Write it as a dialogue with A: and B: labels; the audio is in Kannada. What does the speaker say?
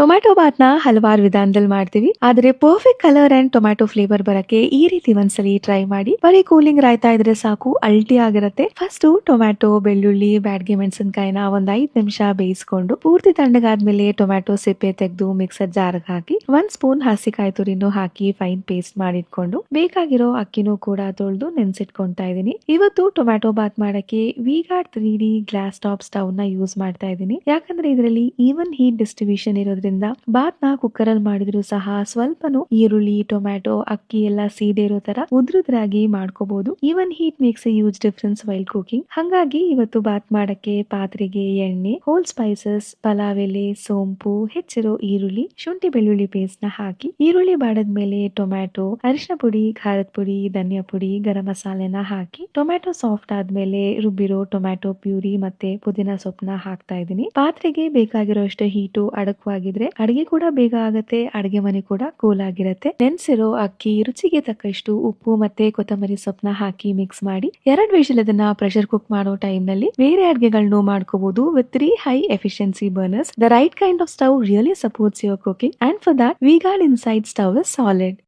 A: ಟೊಮ್ಯಾಟೊ ಬಾತ್ನ ಹಲವಾರು ವಿಧಾನದಲ್ಲಿ ಮಾಡ್ತೀವಿ. ಆದ್ರೆ perfect colour and tomato flavour ಬರಕ್ಕೆ ಈ ರೀತಿ ಒಂದ್ಸಲಿ ಟ್ರೈ ಮಾಡಿ. ಬರೀ ಕೂಲಿಂಗ್ ರಾಯ್ತಾ ಇದ್ರೆ ಸಾಕು, ಅಲ್ಟಿ ಆಗಿರುತ್ತೆ. ಫಸ್ಟ್ ಟೊಮ್ಯಾಟೊ, ಬೆಳ್ಳುಳ್ಳಿ, ಬ್ಯಾಡ್ಗೆ ಮೆಣಸಿನಕಾಯಿನ ಒಂದ್ ಐದ್ ನಿಮಿಷ ಬೇಯಿಸ್ಕೊಂಡು, ಪೂರ್ತಿ ತಣ್ಣಗಾದ್ಮೇಲೆ ಟೊಮ್ಯಾಟೊ ಸಿಪ್ಪೆ ತೆಗೆದು ಮಿಕ್ಸರ್ ಜಾರ್ಗೆ ಹಾಕಿ, ಒಂದ್ ಸ್ಪೂನ್ ಹಸಿಕಾಯಿ ತುರಿನೂ ಹಾಕಿ ಫೈನ್ ಪೇಸ್ಟ್ ಮಾಡಿಟ್ಕೊಂಡು, ಬೇಕಾಗಿರೋ ಅಕ್ಕಿನೂ ಕೂಡ ತೊಳೆದು ನೆನ್ಸಿಟ್ಕೊಂತಾ ಇದೀನಿ ಇವತ್ತು ಟೊಮ್ಯಾಟೊ ಬಾತ್ ಮಾಡಕ್ಕೆ VGuard three D glass top ಸ್ಟವ್ನ use ಮಾಡ್ತಾ ಇದ್ದೀನಿ. ಯಾಕಂದ್ರೆ ಇದರಲ್ಲಿ ಈವನ್ ಹೀಟ್ ಡಿಸ್ಟ್ರಿಬ್ಯೂಷನ್ ಇರೋದ್ರಿಂದ ಬಾತ್ನ ಕುಕ್ಕರ್ ಅಲ್ಲಿ ಮಾಡಿದ್ರು ಸಹ ಸ್ವಲ್ಪನು ಈರುಳ್ಳಿ, ಟೊಮ್ಯಾಟೊ, ಅಕ್ಕಿ ಎಲ್ಲ ಸೀದೆ ಇರೋ ತರ ಉದ್ರುದ್ರಾಗಿ ಮಾಡ್ಕೋಬಹುದು even heat makes a huge difference while cooking ಹಂಗಾಗಿ ಇವತ್ತು ಬಾತ್ ಮಾಡಕ್ಕೆ ಪಾತ್ರೆಗೆ ಎಣ್ಣೆ ಹೋಲ್ ಸ್ಪೈಸಸ್ ಪಲಾವ್ ಎಲೆ, ಸೋಂಪು, ಹೆಚ್ಚಿರೋ ಈರುಳ್ಳಿ, ಶುಂಠಿ ಬೆಳ್ಳುಳ್ಳಿ ಪೇಸ್ಟ್ನ ಹಾಕಿ ಈರುಳ್ಳಿ ಬಾಡದ ಮೇಲೆ ಟೊಮ್ಯಾಟೊ ಅರಿಶಿನ ಪುಡಿ, ಖಾರದ ಪುಡಿ, ಧನಿಯಾ ಪುಡಿ, ಗರಂ ಮಸಾಲೆನ ಹಾಕಿ ಟೊಮ್ಯಾಟೊ ಸಾಫ್ಟ್ ಆದ್ಮೇಲೆ ರುಬ್ಬಿರೋ ಟೊಮ್ಯಾಟೊ ಪ್ಯೂರಿ ಮತ್ತೆ ಪುದೀನ ಸೊಪ್ಪನ್ನ ಹಾಕ್ತಾ ಇದ್ದೀನಿ. ಪಾತ್ರೆಗೆ ಬೇಕಾಗಿರೋ ಅಷ್ಟು ಹೀಟು ಅಡಕವಾಗಿದ್ರೆ ಅಡಿಗೆ ಕೂಡ ಬೇಗ ಆಗತ್ತೆ, ಅಡಿಗೆ ಮನೆ ಕೂಡ ಕೂಲ್ ಆಗಿರತ್ತೆ. ನೆನ್ಸಿರೋ ಅಕ್ಕಿ, ರುಚಿಗೆ ತಕ್ಕಷ್ಟು ಉಪ್ಪು ಮತ್ತೆ ಕೊತ್ತಂಬರಿ ಸೊಪ್ಪನ್ನ ಹಾಕಿ ಮಿಕ್ಸ್ ಮಾಡಿ ಎರಡ್ ವಿಷಲ್ ಅದನ್ನ ಪ್ರೆಷರ್ ಕುಕ್ ಮಾಡೋ ಟೈಮ್ನಲ್ಲಿ ಬೇರೆ ಅಡಿಗೆಗಳನ್ನು ಮಾಡ್ಕೋಬಹುದು with three high efficiency burners the right kind of stove really supports your cooking and for that VGuard inside stove is solid